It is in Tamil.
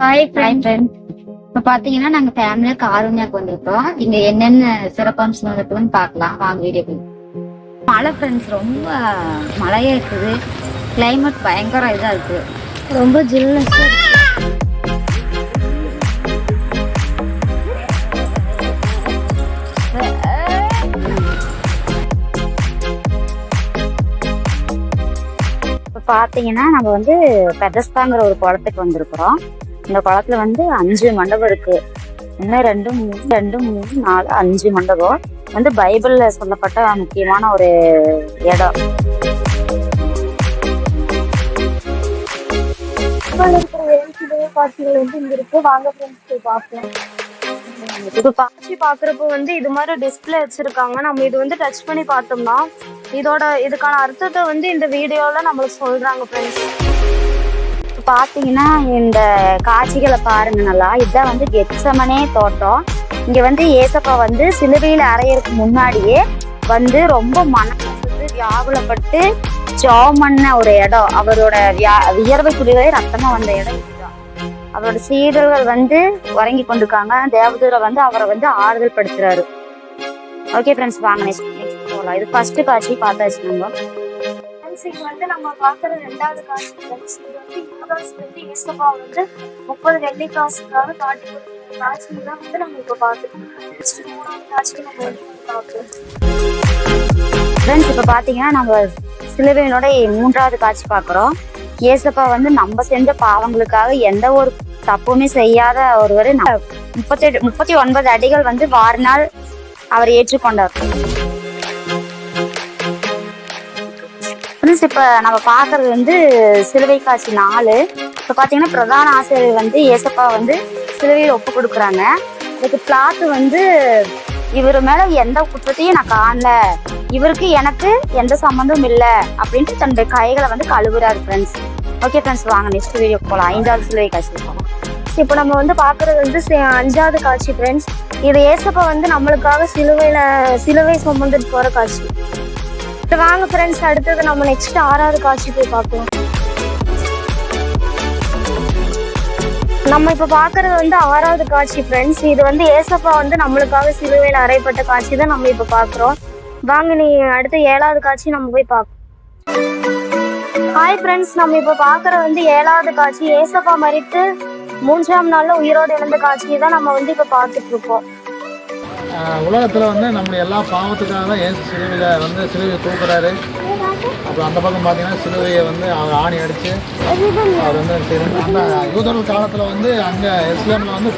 ஹாய் ஃப்ரெண்ட் இப்போ பாத்தீங்கன்னா நாங்க ஃபேமிலியாக காரூன்யாக்கு வந்திருக்கோம் இங்க என்னென்ன சிறப்பம்சம் இருக்குதுன்னு பார்க்கலாம். வாங்க வீடியோ மழை ஃப்ரெண்ட்ஸ் ரொம்ப மழையாக இருக்குது. கிளைமேட் பயங்கர இதா இருக்குது ரொம்ப ஜில்னஸ் இருக்குது பாத்தீங்கன்னா நம்ம வந்து பெதஸ்தாங்கிற ஒரு குளத்துக்கு வந்திருக்கிறோம். இந்த குளத்துல வந்து அஞ்சு மண்டபம் இருக்கு. இன்னும் ரெண்டு மூணு ரெண்டு மூணு நாலு அஞ்சு மண்டபம். வந்து பைபிள்ல சொல்லப்பட்ட முக்கியமான ஒரு இடம். காட்சிகள் வந்து இங்க இருக்கு. வாங்க பார்ப்போம். இப்ப காட்சி பாக்குறப்போ வந்து இது மாதிரி டிஸ்ப்ளே வச்சிருக்காங்க. நம்ம இது வந்து டச் பண்ணி பார்த்தோம்னா இதோட இதுக்கான அர்த்தத்தை வந்து இந்த வீடியோல நம்மளுக்கு சொல்றாங்க ஃப்ரெண்ட்ஸ் பாத்தீங்கன்னா இந்த காட்சிகளை பாருங்க நல்லா. இதுதான் வந்து கெட்சமனே தோட்டம். இங்க வந்து ஏசப்பா வந்து சிலுவையில அறையறதுக்கு முன்னாடியே வந்து ரொம்ப மனசு வியாகுலப்பட்டு ஜாம் பண்ண ஒரு இடம். அவரோட வியா வியர்வை குடிகளை ரத்தமா வந்த இடம் இதுதான். அவரோட சீடர்கள் வந்து உறங்கி கொண்டிருக்காங்க. தேவதூரை வந்து அவரை வந்து ஆறுதல் படுத்துறாரு. ஓகே ஃப்ரெண்ட்ஸ் வாங்க நெக்ஸ்ட் போகலாம் இது ஃபர்ஸ்ட் காட்சி பார்த்தாச்சு நம்ம. ஃப்ரெண்ட்ஸ் இது வந்து நம்ம பாக்குற ரெண்டாவது காட்சி ஃப்ரெண்ட்ஸ் இது வந்து யூதாஸ் வந்து இயேசப்பா வந்து முப்பது வெள்ளி காசுக்காக காட்டி கொடுத்த காட்சி தான் வந்து நம்ம இப்ப பார்த்துக்கோம் நெக்ஸ்ட் மூணாவது காட்சி நம்ம வந்து பார்ப்போம் ஃப்ரெண்ட்ஸ் இப்போ பார்த்தீங்கன்னா நம்ம சிலுவையினோட மூன்றாவது காட்சி பார்க்குறோம். ஏசப்பா வந்து நம்ம செஞ்ச பாவங்களுக்காக எந்த ஒரு தப்புமே செய்யாத ஒருவர் முப்பத்தெட்டு முப்பத்தி ஒன்பது அடிகள் வந்து வாரினால் அவர் ஏற்றுக்கொண்டார். ஃப்ரெண்ட்ஸ் இப்போ நம்ம பார்க்கறது வந்து சிலுவை காட்சி நாலு. இப்போ பார்த்தீங்கன்னா பிரதான ஆசிரியர் வந்து ஏசப்பா வந்து சிலுவையில் ஒப்பு கொடுக்குறாங்க. அதுக்கு பிளாத்து வந்து இவர் மேலே எந்த குற்றத்தையும் நான் காணல. இவருக்கு எனக்கு எந்த சம்மந்தமும் இல்லை அப்படின்ட்டு தன்னுடைய கைகளை வந்து கழுவுறாரு ஃப்ரெண்ட்ஸ் ஓகே ஃப்ரெண்ட்ஸ் வாங்க நெக்ஸ்ட் வீடியோ போகலாம் ஐந்தாவது சிலுவை காட்சி போகலாம் இப்போ நம்ம வந்து பார்க்கறது வந்து அஞ்சாவது காட்சி ஃப்ரெண்ட்ஸ் இது ஏசப்பா வந்து நம்மளுக்காக சிலுவையில சிலுவை சுமந்துட்டு போகிற காட்சி. வாங்க ஃப்ரெண்ட்ஸ் அடுத்தது நம்ம நெக்ஸ்ட் ஆறாவது காட்சி போய் பார்ப்போம். நம்ம இப்ப பாக்குறது வந்து ஆறாவது காட்சி ஃப்ரெண்ட்ஸ் இது வந்து ஏசப்பா வந்து நம்மளுக்காக சிலுவையில் அறையப்பட்ட காட்சி தான் நம்ம இப்ப பாக்குறோம் வாங்க நீ அடுத்த ஏழாவது காட்சி நம்ம போய் பார்ப்போம். ஹாய் ஃப்ரெண்ட்ஸ் நம்ம இப்ப பாக்குறது வந்து ஏழாவது காட்சி. ஏசப்பா மறித்து மூன்றாம் நாள்ல உயிரோடு இழந்த காட்சியை தான் நம்ம வந்து இப்ப பார்த்துட்டு இருக்கோம். உலகத்தில் வந்து நம்முடைய எல்லா பாவத்துக்காக தான் ஏசு சிலுவையில் வந்து சிலுவையை தூக்குறாரு? அப்புறம் அந்த பக்கம் பார்த்தீங்கன்னா சிலுவையை வந்து அவர் ஆணி அடித்து அவர் வந்து அந்த யூதர்கள் காலத்தில் வந்து அங்கே இஸ்லாமில் வந்து